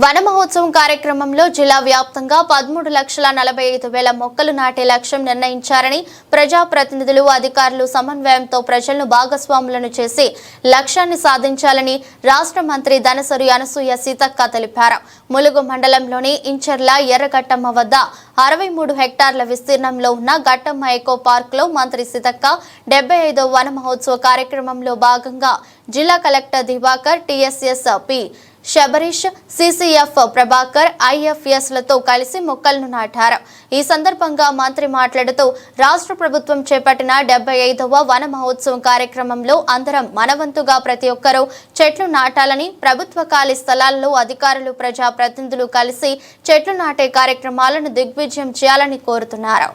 వన మహోత్సవం కార్యక్రమంలో జిల్లా వ్యాప్తంగా పదమూడు లక్షల నలభై ఐదు వేల మొక్కలు నాటే లక్ష్యం నిర్ణయించారని ప్రజాప్రతినిధులు అధికారులు సమన్వయంతో ప్రజలను భాగస్వాములను చేసి లక్ష్యాన్ని సాధించాలని రాష్ట్ర మంత్రి ధనసరి అనసూయ సీతక్క తెలిపారు. ములుగు మండలంలోని ఇంచర్ల ఎర్రగట్టమ్మ వద్ద అరవై మూడు హెక్టార్ల విస్తీర్ణంలో ఉన్న గట్టమ్మ ఎకో పార్క్లో మంత్రి సీతక్క డెబ్బై ఐదో వన మహోత్సవ కార్యక్రమంలో భాగంగా జిల్లా collector Divakar T S S P Sabarish C C F Prabhakar ఐఎఫ్ఎస్లతో కలిసి మొక్కలను నాటారు. ఈ సందర్భంగా మంత్రి మాట్లాడుతూ రాష్ట్ర ప్రభుత్వం చేపట్టిన డెబ్బై ఐదవ వన మహోత్సవం కార్యక్రమంలో అందరం మనవంతుగా ప్రతి ఒక్కరూ చెట్లు నాటాలని ప్రభుత్వ ఖాళీ స్థలాల్లో అధికారులు ప్రజా ప్రతినిధులు కలిసి చెట్లు నాటే కార్యక్రమాలను దిగ్విజయం చేయాలని కోరుతున్నారు.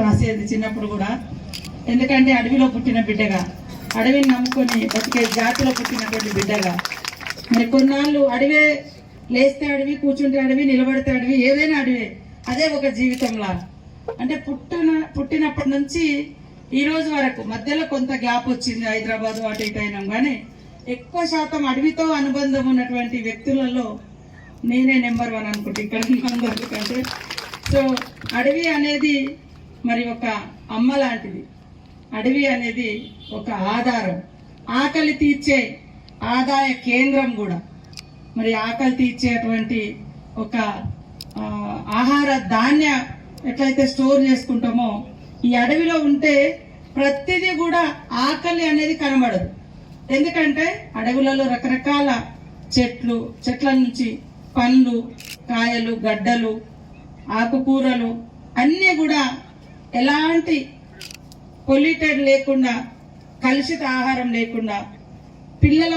రాసేది చిన్నప్పుడు కూడా ఎందుకంటే అడవిలో పుట్టిన బిడ్డగా అడవిని నమ్ముకొని బతికే జాతిలో పుట్టినటువంటి బిడ్డగా. మరి కొన్నాళ్ళు అడవే లేస్తే అడవి కూర్చుంటే అడవి నిలబడితే అడవి ఏదైనా అడవే అదే ఒక జీవితంలా. అంటే పుట్టిన పుట్టినప్పటి నుంచి ఈ రోజు వరకు మధ్యలో కొంత గ్యాప్ వచ్చింది హైదరాబాద్ అటు ఇటు అయినాం కానీ ఎక్కువ శాతం అడవితో అనుబంధం ఉన్నటువంటి వ్యక్తులలో నేనే నెంబర్ వన్ అనుకుంటే ఇక్కడ అందరికంటే. సో అడవి అనేది మరి ఒక అమ్మ లాంటిది. అడవి అనేది ఒక ఆధారం. ఆకలి తీర్చే ఆదాయ కేంద్రం కూడా. మరి ఆకలి తీర్చేటువంటి ఒక ఆహార ధాన్య ఎట్లయితే స్టోర్ చేసుకుంటామో ఈ అడవిలో ఉంటే ప్రతిదీ కూడా ఆకలి అనేది కనబడదు. ఎందుకంటే అడవులలో రకరకాల చెట్లు చెట్ల నుంచి పండ్లు కాయలు గడ్డలు ఆకుకూరలు అన్నీ కూడా ఎలాంటి పొల్యూటెడ్ లేకుండా కలుషిత ఆహారం లేకుండా పిల్లల